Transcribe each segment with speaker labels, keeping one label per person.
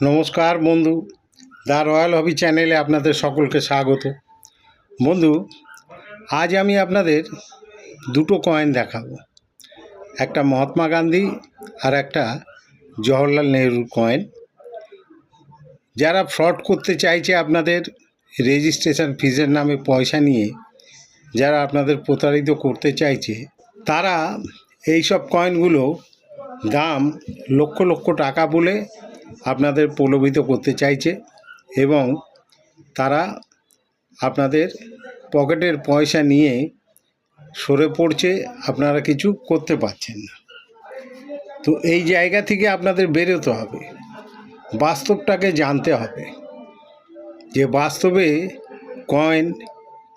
Speaker 1: নমস্কার বন্ধু, the royal হবি চ্যানেলে আপনাদের সকলকে স্বাগত। বন্ধু, আজ আমি আপনাদের দুটো কয়েন দেখাবো। একটা মহাত্মা গান্ধী আর একটা জওহরলাল নেহরুর কয়েন। যারা ফ্রড করতে চাইছে আপনাদের রেজিস্ট্রেশন ফিজের নামে পয়সা নিয়ে, যারা আপনাদের প্রতারিত করতে চাইছে, তারা এই সব কয়েনগুলো দাম লক্ষ লক্ষ টাকা বলে আপনাদের প্রলোভিত করতে চাইছে এবং তারা আপনাদের পকেটের পয়সা নিয়ে সরে পড়ছে, আপনারা কিছু করতে পারছেন না। তো এই জায়গা থেকে আপনাদের বেরোতে হবে। বাস্তবটাকে জানতে হবে যে বাস্তবে কয়েন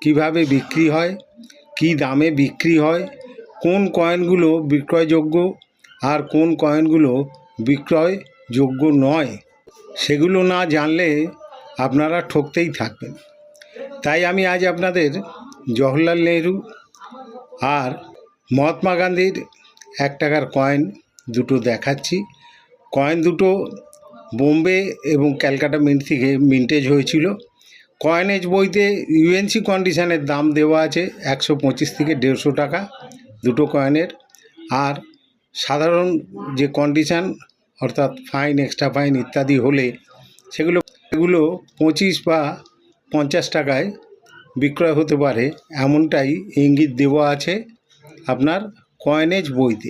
Speaker 1: কীভাবে বিক্রি হয়, কি দামে বিক্রি হয়, কোন কয়েনগুলো বিক্রয়যোগ্য আর কোন কয়েনগুলো বিক্রয়যোগ্য নয়, সেগুলো না জানলে আপনারা ঠকতেই থাকবেন। তাই আমি আজ আপনাদের জওহরলাল নেহরু আর মহাত্মা গান্ধীর এক টাকার কয়েন দুটো দেখাচ্ছি। কয়েন দুটো বোম্বে এবং ক্যালকাটা মিন্ট থেকে মিন্টেজ হয়েছিল। কয়েনেজ বইতে ইউএনসি কন্ডিশনের দাম দেওয়া আছে একশো পঁচিশ থেকে দেড়শো টাকা দুটো কয়েনের। আর সাধারণ যে কন্ডিশান অর্থাৎ ফাইন এক্সট্রা ফাইন ইত্যাদি হলে সেগুলো সেগুলো পঁচিশ বা পঞ্চাশ টাকায় বিক্রয় হতে পারে। এমনটাই ইঙ্গিত দেওয়া আছে আপনার কয়েনেজ বইতে।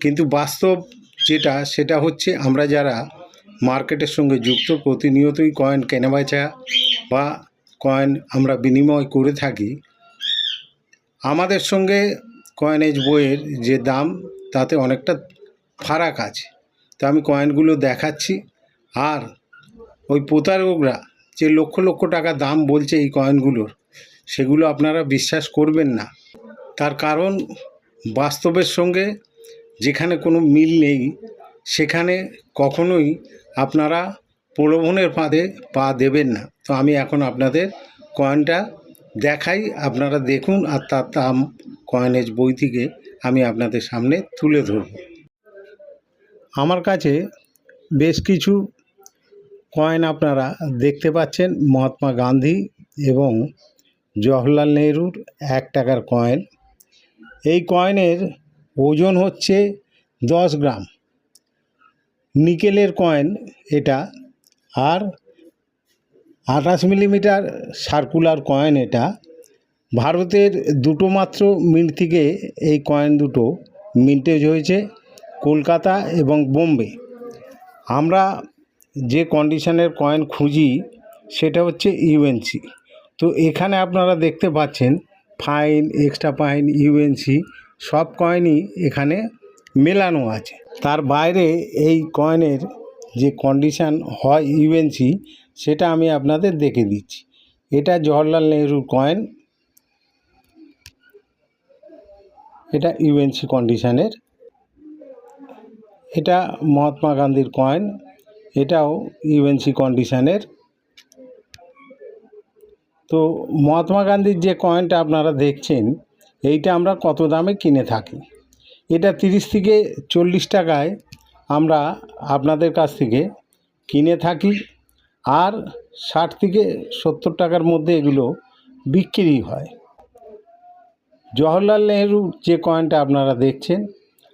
Speaker 1: কিন্তু বাস্তব যেটা, সেটা হচ্ছে আমরা যারা মার্কেটের সঙ্গে যুক্ত, প্রতিনিয়তই কয়েন কেনাবেচা বা কয়েন আমরা বিনিময় করে থাকি, আমাদের সঙ্গে কয়েনেজ বইয়ের যে দাম, তাতে অনেকটা ফারাক আছে। তো আমি কয়েনগুলো দেখাচ্ছি। আর ওই প্রতারকরা যে লক্ষ লক্ষ টাকা দাম বলছে এই কয়েনগুলোর সেগুলো আপনারা বিশ্বাস করবেন না। তার কারণ বাস্তবের সঙ্গে যেখানে কোনো মিল নেই, সেখানে কখনোই আপনারা প্রলোভনের ফাঁদে পা দেবেন না। তো আমি এখন আপনাদের কয়েনটা দেখাই, আপনারা দেখুন, আর তার দাম কয়েনেজ বই থেকে আমি আপনাদের সামনে তুলে ধরব। আমার কাছে বেশ কিছু কয়েন আপনারা দেখতে পাচ্ছেন। মহাত্মা গান্ধী এবং জওহরলাল নেহরুর এক টাকার কয়েন এই কয়েনের ওজন হচ্ছে দশ গ্রাম। নিকেলের কয়েন এটা। আর আঠাশ মিলিমিটার সার্কুলার কয়েন এটা। ভারতের দুটো মাত্র মিন্ট থেকে এই কয়েন দুটো মিন্টেজ হয়েছে। কলকাতা এবং বোম্বে। আমরা যে কন্ডিশনের কয়েন খুঁজি, সেটা হচ্ছে ইউএনসি তো এখানে আপনারা দেখতে পাচ্ছেন, ফাইন, এক্সট্রা ফাইন ইউএনসি সব কয়েনই এখানে মেলানো আছে। তার বাইরে এই কয়েনের যে কন্ডিশান হয় ইউএনসি সেটা আমি আপনাদের দেখে দিচ্ছি। এটা জওহরলাল নেহরুর কয়েন। এটা ইউএনসি কন্ডিশানের এটা মহাত্মা গান্ধীর কয়েন এটাও ইউএনসি কন্ডিশানের তো মহাত্মা গান্ধীর যে কয়েনটা আপনারা দেখছেন, এইটা আমরা কত দামে কিনে থাকি? এটা তিরিশ থেকে চল্লিশ টাকায় আমরা আপনাদের কাছ থেকে কিনে থাকি আর ষাট থেকে সত্তর টাকার মধ্যে এগুলো বিক্রি হয়। জওহরলাল নেহরু যে কয়েনটা আপনারা দেখছেন,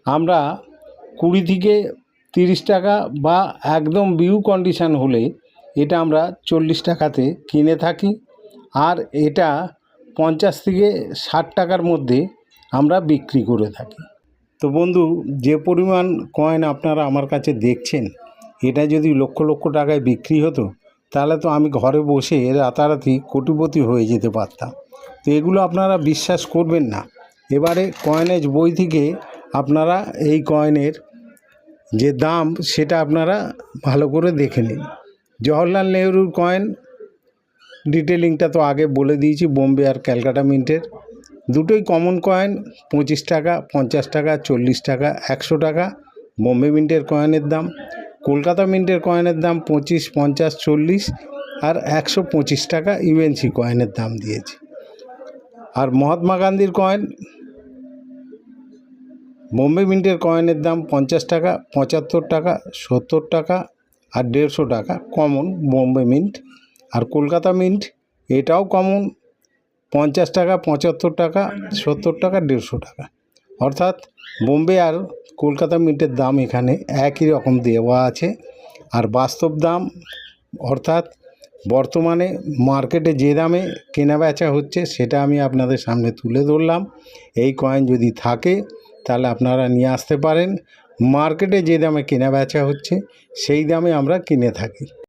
Speaker 1: আমরা কুড়ি থেকে তিরিশ টাকা বা একদম বিউ কন্ডিশান হলে এটা আমরা চল্লিশ টাকাতে কিনে থাকি। আর এটা পঞ্চাশ থেকে ষাট টাকার মধ্যে আমরা বিক্রি করে থাকি। তো বন্ধু, যে পরিমাণ কয়েন আপনারা আমার কাছে দেখছেন, এটা যদি লক্ষ লক্ষ টাকায় বিক্রি হতো, তাহলে তো আমি ঘরে বসে রাতারাতি কোটিপতি হয়ে যেতে পারতাম। তো এগুলো আপনারা বিশ্বাস করবেন না। এবারে কয়েনেজ বই থেকে আপনারা এই কয়েনের যে দাম সেটা আপনারা ভালো করে দেখে নিন। জওহরলাল নেহরুর কয়েন ডিটেলিংটা তো আগে বলে দিয়েছি, বোম্বে আর ক্যালকাটা মিন্টের। দুটোই কমন কয়েন পঁচিশ টাকা, পঞ্চাশ টাকা, চল্লিশ টাকা, একশো টাকা, বোম্বে মিন্টের কয়েনের দাম। কলকাতা মিন্টের কয়েনের দাম পঁচিশ, পঞ্চাশ, চল্লিশ আর একশো পঁচিশ টাকা ইউএনসি কয়েনের দাম দিয়েছে। আর মহাত্মা গান্ধীর কয়েন বোম্বে মিন্টের কয়েনের দাম পঞ্চাশ টাকা, পঁচাত্তর টাকা, সত্তর টাকা আর দেড়শো টাকা কমন বোম্বে মিন্ট। আর কলকাতা মিন্ট, এটাও কমন পঞ্চাশ টাকা, পঁচাত্তর টাকা, সত্তর টাকা, দেড়শো টাকা। অর্থাৎ বোম্বে আর কলকাতা মিন্টের দাম এখানে একই রকম দেওয়া আছে। আর বাস্তব দাম, অর্থাৎ বর্তমানে মার্কেটে যে দামে কেনা বেচা হচ্ছে, সেটা আমি আপনাদের সামনে তুলে ধরলাম। এই কয়েন যদি থাকে তাহলে আপনারা নিয়ে আসতে পারেন। মার্কেটে যে দামে কেনা বেচা হচ্ছে, সেই দামে আমরা কিনে থাকি।